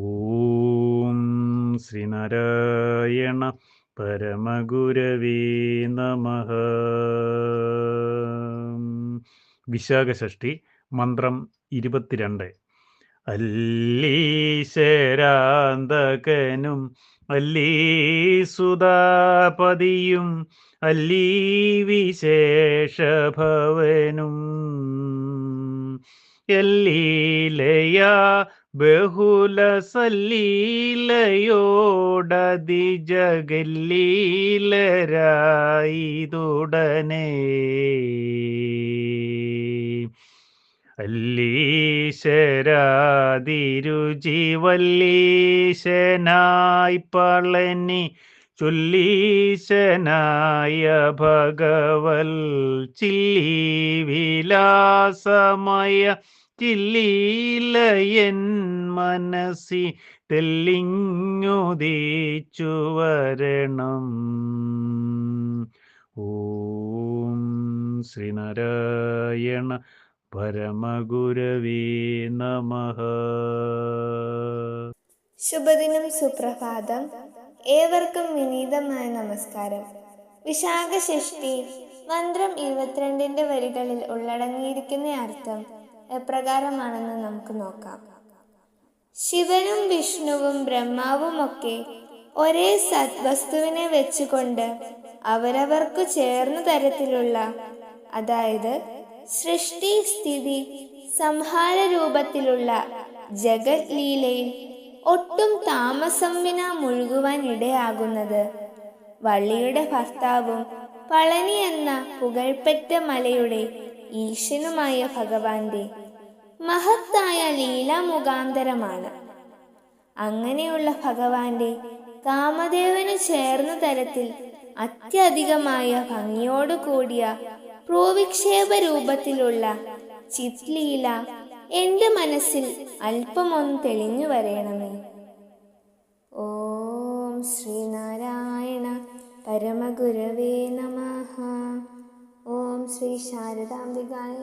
ഓം ശ്രീനാരായണ പരമഗുരവീ നമ. വിശാഖഷഷ്ടി മന്ത്രം ഇരുപത്തിരണ്ട്. അല്ലീശരാന്തകനും അല്ലീസുതാപതിയും അല്ലീ വിശേഷഭവനും എല്ലീലയാ ബഹുല സല്ലീലയോടതി ജഗല്ലീലരായിതുടനെ അല്ലീശരാതിരുചി വല്ലീശനായി പളനി ചൊല്ലീശനായ ഭഗവൽ ചില്ലി വിലാസമയ ചില്ലീലയൻ മനസ്സി തെല്ലിങ്ങുദീച്ചു വരണം. ഓം ശ്രീനാരായണ പരമഗുരവേ നമ. ശുഭദിനം സുപ്രഭാതം. ഏവർക്കും വിനീതമായ നമസ്കാരം. വിശാഖഷഷ്ടി മന്ത്രം ഇരുപത്തിരണ്ടിന്റെ വരികളിൽ ഉള്ളടങ്ങിയിരിക്കുന്ന അർത്ഥം എപ്രകാരമാണെന്ന് നമുക്ക് നോക്കാം. ശിവനും വിഷ്ണുവും ബ്രഹ്മാവും ഒക്കെ ഒരേ സത് വസ്തുവിനെ വെച്ചുകൊണ്ട് അവരവർക്കു ചേർന്ന തരത്തിലുള്ള അതായത് സൃഷ്ടി സ്ഥിതി സംഹാര രൂപത്തിലുള്ള ജഗത് ലീലയിൽ ഒട്ടും താമസം വിന മുഴുകുവാൻ ഇടയാകുന്നത്. വള്ളിയുടെ ഭർത്താവും പളനി എന്ന പുകഴ്പെറ്റ മലയുടെ ഈശനുമായ ഭഗവാന്റെ മഹത്തായ ലീല മുഖാന്തരമാണ് അങ്ങനെയുള്ള ഭഗവാന്റെ കാമദേവന് ചേർന്ന തരത്തിൽ അത്യധികമായ ഭംഗിയോടു കൂടിയ പ്രോവിക്ഷേപ രൂപത്തിലുള്ള ചിത്ലീല എന്റെ മനസ്സിൽ അല്പമൊന്ന് തെളിഞ്ഞു വരയണമേ ഓം ശ്രീനാരായണ പരമഗുരവേ നമ. ഓം ശ്രീ ശാരദാംബികായ